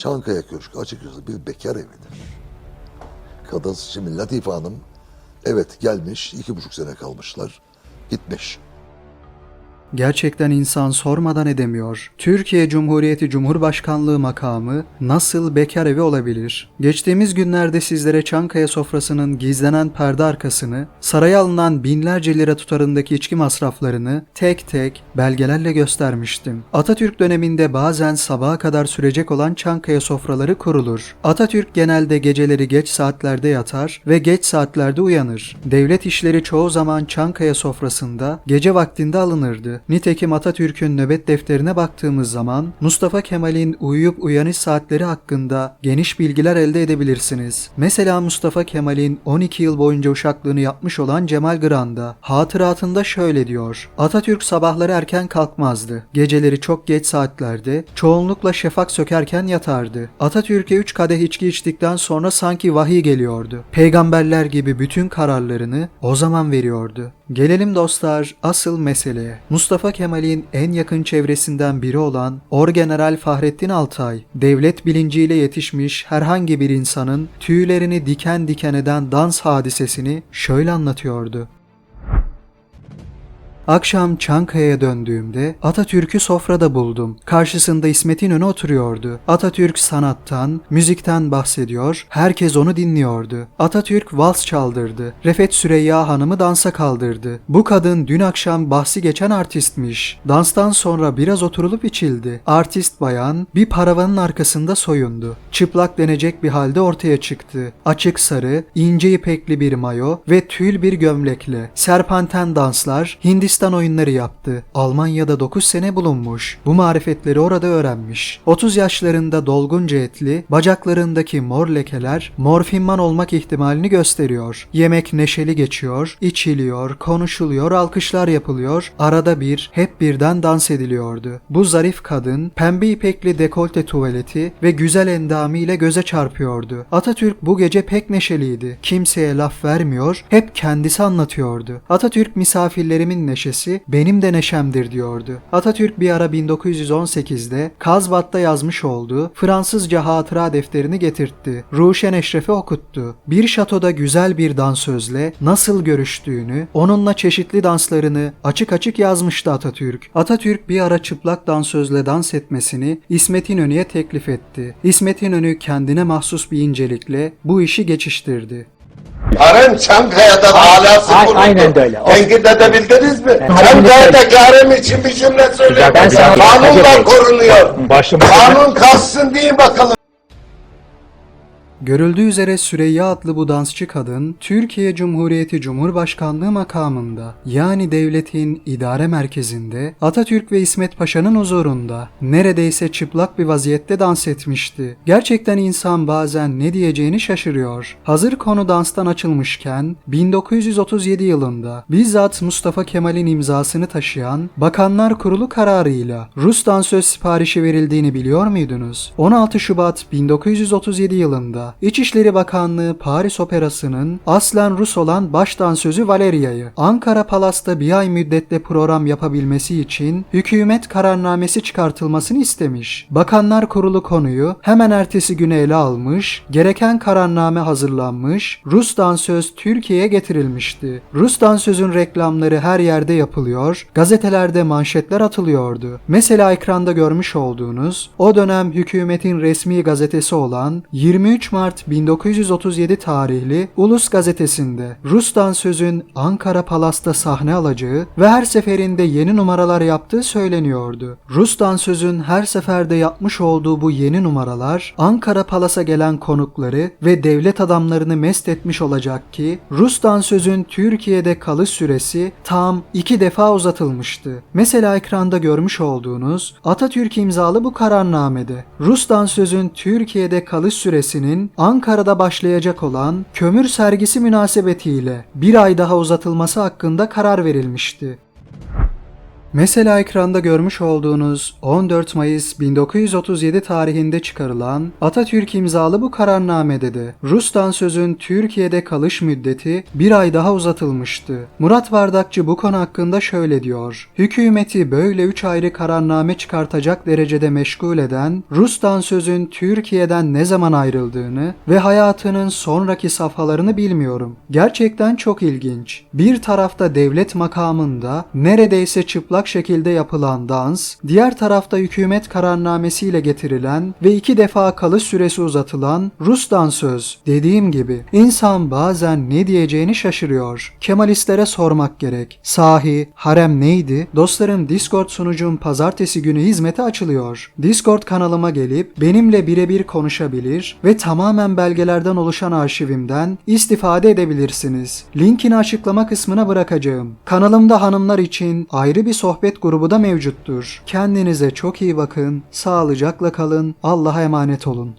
Çankaya Köşkü açıkçası bir bekar evidir. Kadın şimdi Latife Hanım evet gelmiş iki buçuk sene kalmışlar gitmiş. Gerçekten insan sormadan edemiyor. Türkiye Cumhuriyeti Cumhurbaşkanlığı makamı nasıl bekar evi olabilir? Geçtiğimiz günlerde sizlere Çankaya sofrasının gizlenen perde arkasını, saraya alınan binlerce lira tutarındaki içki masraflarını tek tek belgelerle göstermiştim. Atatürk döneminde bazen sabaha kadar sürecek olan Çankaya sofraları kurulur. Atatürk genelde geceleri geç saatlerde yatar ve geç saatlerde uyanır. Devlet işleri çoğu zaman Çankaya sofrasında gece vaktinde alınırdı. Nitekim Atatürk'ün nöbet defterine baktığımız zaman Mustafa Kemal'in uyuyup uyanış saatleri hakkında geniş bilgiler elde edebilirsiniz. Mesela Mustafa Kemal'in 12 yıl boyunca uşaklığını yapmış olan Cemal Granda hatıratında şöyle diyor. Atatürk sabahları erken kalkmazdı. Geceleri çok geç saatlerde çoğunlukla şefak sökerken yatardı. Atatürk'e 3 kadeh içki içtikten sonra sanki vahiy geliyordu. Peygamberler gibi bütün kararlarını o zaman veriyordu. Gelelim dostlar asıl meseleye. Mustafa Kemal'in en yakın çevresinden biri olan Orgeneral Fahrettin Altay, devlet bilinciyle yetişmiş herhangi bir insanın tüylerini diken diken eden dans hadisesini şöyle anlatıyordu. Akşam Çankaya'ya döndüğümde Atatürk'ü sofrada buldum. Karşısında İsmet İnönü oturuyordu. Atatürk sanattan, müzikten bahsediyor, herkes onu dinliyordu. Atatürk vals çaldırdı. Refet Süreyya Hanım'ı dansa kaldırdı. Bu kadın dün akşam bahsi geçen artistmiş. Danstan sonra biraz oturulup içildi. Artist bayan bir paravanın arkasında soyundu. Çıplak denecek bir halde ortaya çıktı. Açık sarı, ince ipekli bir mayo ve tül bir gömlekle. Serpanten danslar, Hindistan oyunları yaptı. Almanya'da 9 sene bulunmuş. Bu marifetleri orada öğrenmiş. 30 yaşlarında dolgunca etli, bacaklarındaki mor lekeler morfinman olmak ihtimalini gösteriyor. Yemek neşeli geçiyor, içiliyor, konuşuluyor, alkışlar yapılıyor. Arada bir, hep birden dans ediliyordu. Bu zarif kadın pembe ipekli dekolte tuvaleti ve güzel endamıyla göze çarpıyordu. Atatürk bu gece pek neşeliydi. Kimseye laf vermiyor, hep kendisi anlatıyordu. Atatürk misafirlerimin neşesi benim de neşemdir diyordu. Atatürk bir ara 1918'de Kazbat'ta yazmış olduğu Fransızca hatıra defterini getirtti. Ruşen Eşref'e okuttu. Bir şatoda güzel bir dansözle nasıl görüştüğünü, onunla çeşitli danslarını açık açık yazmıştı Atatürk. Atatürk bir ara çıplak dansözle dans etmesini İsmet İnönü'ye teklif etti. İsmet İnönü kendine mahsus bir incelikle bu işi geçiştirdi. Harem Çankaya'da alası a- bulundu. aynen de öyle. O- Tenkit edebildiniz mi? Ben- Çankaya'daki harem için bir cümle söyleyin. Ben sana- Kanunla korunuyor. Kanun kalsın deyin bakalım. Görüldüğü üzere Süreyya adlı bu dansçı kadın Türkiye Cumhuriyeti Cumhurbaşkanlığı makamında yani devletin idare merkezinde Atatürk ve İsmet Paşa'nın huzurunda neredeyse çıplak bir vaziyette dans etmişti. Gerçekten insan bazen ne diyeceğini şaşırıyor. Hazır konu danstan açılmışken 1937 yılında bizzat Mustafa Kemal'in imzasını taşıyan Bakanlar Kurulu kararıyla Rus dansöz siparişi verildiğini biliyor muydunuz? 16 Şubat 1937 yılında İçişleri Bakanlığı Paris Operası'nın aslen Rus olan baş dansözü Valeria'yı Ankara Palas'ta bir ay müddetle program yapabilmesi için hükümet kararnamesi çıkartılmasını istemiş. Bakanlar Kurulu konuyu hemen ertesi güne ele almış, gereken kararname hazırlanmış, Rus dansöz Türkiye'ye getirilmişti. Rus dansözün reklamları her yerde yapılıyor, gazetelerde manşetler atılıyordu. Mesela ekranda görmüş olduğunuz o dönem hükümetin resmi gazetesi olan 23 Mart 1937 tarihli Ulus gazetesinde Rus dansözün Ankara Palas'ta sahne alacağı ve her seferinde yeni numaralar yaptığı söyleniyordu. Rus dansözün her seferde yapmış olduğu bu yeni numaralar Ankara Palas'a gelen konukları ve devlet adamlarını mest etmiş olacak ki Rus dansözün Türkiye'de kalış süresi tam iki defa uzatılmıştı. Mesela ekranda görmüş olduğunuz Atatürk imzalı bu kararnamede Rus dansözün Türkiye'de kalış süresinin Ankara'da başlayacak olan kömür sergisi münasebetiyle bir ay daha uzatılması hakkında karar verilmişti. Mesela ekranda görmüş olduğunuz 14 Mayıs 1937 tarihinde çıkarılan Atatürk imzalı bu kararnamede de Rus dansözün Türkiye'de kalış müddeti bir ay daha uzatılmıştı. Murat Bardakçı bu konu hakkında şöyle diyor. Hükümeti böyle 3 ayrı kararname çıkartacak derecede meşgul eden Rus dansözün Türkiye'den ne zaman ayrıldığını ve hayatının sonraki safhalarını bilmiyorum. Gerçekten çok ilginç. Bir tarafta devlet makamında neredeyse çıplak şekilde yapılan dans, diğer tarafta hükümet kararnamesiyle getirilen ve iki defa kalış süresi uzatılan Rus dansöz. Dediğim gibi insan bazen ne diyeceğini şaşırıyor. Kemalistlere sormak gerek. Sahi harem neydi? Dostlarım Discord sunucum pazartesi günü hizmete açılıyor. Discord kanalıma gelip benimle birebir konuşabilir ve tamamen belgelerden oluşan arşivimden istifade edebilirsiniz. Linkini açıklama kısmına bırakacağım. Kanalımda hanımlar için ayrı bir sohbet grubu da mevcuttur. Kendinize çok iyi bakın, sağlıcakla kalın, Allah'a emanet olun.